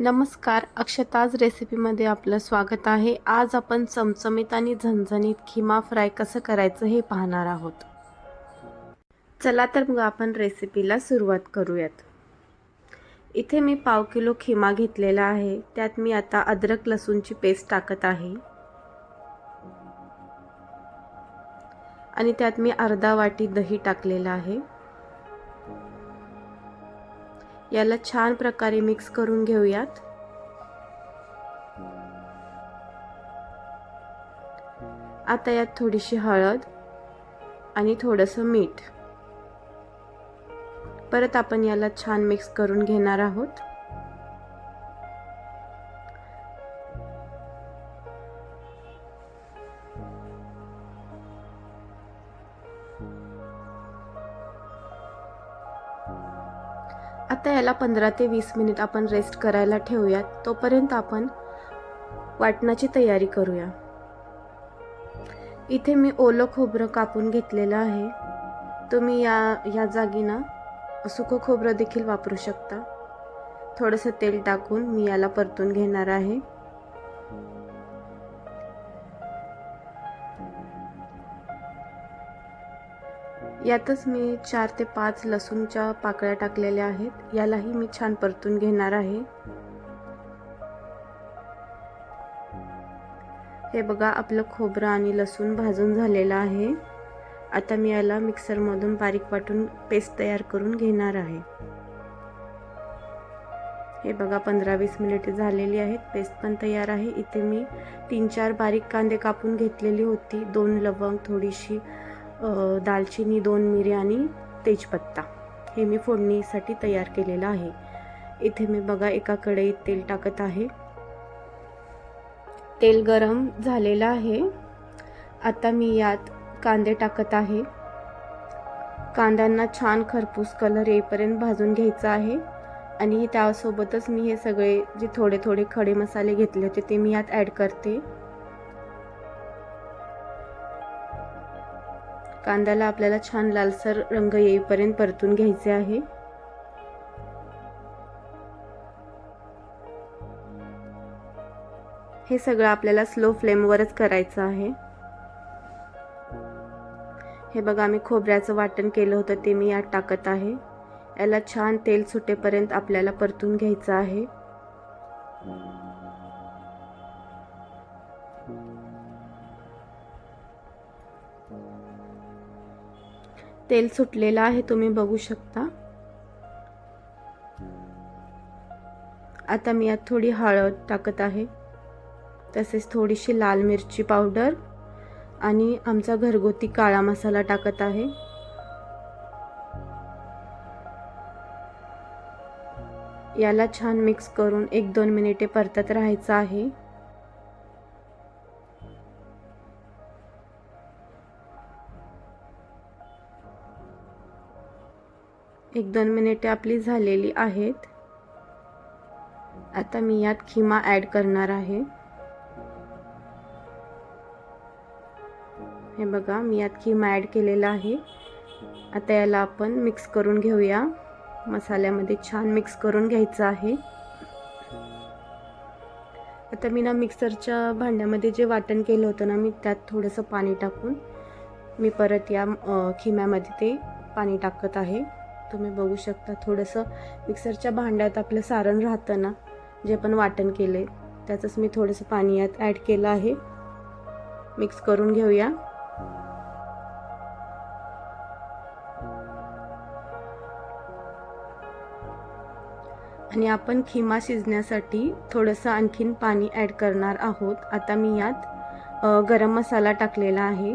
नमस्कार. अक्षताज रेसिपीमध्ये आपलं स्वागत आहे. आज आपण चमचमीत आणि झणझणीत खिमा फ्राय कसं करायचं हे पाहणार आहोत. चला तर मग आपण रेसिपीला सुरुवात करूयात. इथे मी पाव किलो खिमा घेतलेला आहे. त्यात मी आता अद्रक लसूणची पेस्ट टाकत आहे. आणि त्यात मी अर्धा वाटी दही टाकलेलं आहे. याला छान प्रकारे मिक्स करून घेऊयात. आता यात थोडीशी हळद आणि थोडंसं मीठ. परत आपण याला छान मिक्स करून घेणार आहोत. आता याला पंधरा ते वीस मिनिट आपण रेस्ट करायला ठेवूयात. तोपर्यंत आपण वाटणाची तयारी करूया. इथे मी ओलं खोबरं कापून घेतलेलं आहे. तुम्ही या या जागी ना सुकं खोबरं देखील वापरू शकता. थोडंसं तेल टाकून मी याला परतून घेणार आहे. यातच मी चार ते पाच लसूणच्या पाकळ्या टाकलेल्या आहेत. यालाही मी छान परतून घेणार आहे. हे बघा आपलं खोबरं आणि लसूण भाजून झालेलं आहे. आता मी याला मिक्सरमधून बारीक वाटून पेस्ट तयार करून घेणार आहे. हे बघा पंधरा वीस मिनिटे झालेली आहेत. पेस्ट पण तयार आहे. इथे मी तीन चार बारीक कांदे कापून घेतलेली होती. दोन लवंग थोडीशी दालचिनी दोन मिरी आणि तेजपत्ता. हे मी फोडणीसाठी तयार केलेलं आहे. इथे मी बघा एका कढईत तेल टाकत आहे. तेल गरम झालेलं आहे. आता मी यात कांदे टाकत आहे. कांद्यांना छान खरपूस कलर येईपर्यंत भाजून घ्यायचा आहे. आणि त्यासोबतच मी हे सगळे जे थोडे थोडे खडे मसाले घेतले होते ते मी यात ॲड करते. कांद्याला आपल्याला छान लालसर रंग येईपर्यंत परतून घ्यायचे आहे. हे सगळं आपल्याला स्लो फ्लेमवरच करायचं आहे. हे बघा मी खोबऱ्याचं वाटण केलं होतं ते मी यात टाकत आहे. याला छान तेल सुटेपर्यंत आपल्याला परतून घ्यायचं आहे. तेल सुटलेलं आहे तुम्ही बघू शकता. आता मी यात थोडी हळद टाकत आहे. तसेच थोडीशी लाल मिरची पावडर आणि आमचा घरगुती काळा मसाला टाकत आहे. याला छान मिक्स करून एक दोन मिनिटे परतत राहायचं आहे. एक दोन मिनिटे आपली झालेली आहेत. आता मी यात खिमा ॲड करणार आहे. हे बघा मी यात खिमा ॲड केलेला आहे. आता याला आपण मिक्स करून घेऊया. मसाल्यामध्ये छान मिक्स करून घ्यायचं आहे. आता मी ना मिक्सरच्या भांड्यामध्ये जे वाटण केलं होतं ना मी त्यात थोडंसं पाणी टाकून मी परत या खिम्यामध्ये ते पाणी टाकत आहे. तुम्ही बघू शकता थोडंसं मिक्सरच्या भांड्यात आपलं सारण राहतं ना जे पण वाटण केले त्याचंच मी थोडंसं पाणी यात ॲड केलं आहे. मिक्स करून घेऊया. आणि आपण खिमा शिजण्यासाठी थोडंसं आणखीन पाणी ॲड करणार आहोत. आता मी यात गरम मसाला टाकलेला आहे.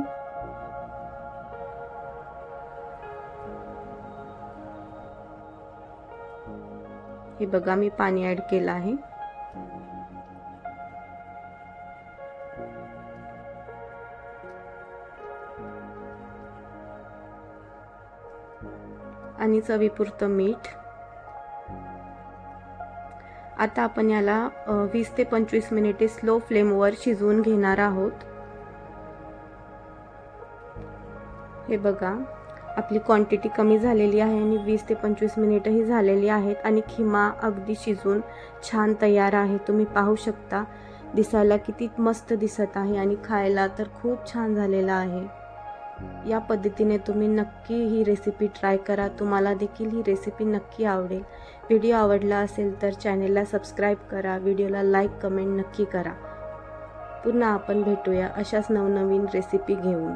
हे बघा मी पाणी ॲड केलं आहे. आणि चवीपुरतं मीठ. आता आपण याला वीस ते पंचवीस मिनिटे स्लो फ्लेमवर शिजवून घेणार आहोत. हे बघा. आपली क्वांटिटी कमी झालेली आहे आणि वीस ते पंचवीस मिनिटंही झालेली आहेत. आणि खिमा अगदी शिजून छान तयार आहे. तुम्ही पाहू शकता. दिसायला किती मस्त दिसत आहे आणि खायला तर खूप छान झालेला आहे. या पद्धतीने तुम्ही नक्की ही रेसिपी ट्राय करा. तुम्हाला देखील ही रेसिपी नक्की आवडेल. व्हिडिओ आवडला असेल तर चॅनेलला सबस्क्राईब करा. व्हिडिओला लाईक कमेंट नक्की करा. पुन्हा आपण भेटूया अशाच नवनवीन रेसिपी घेऊन.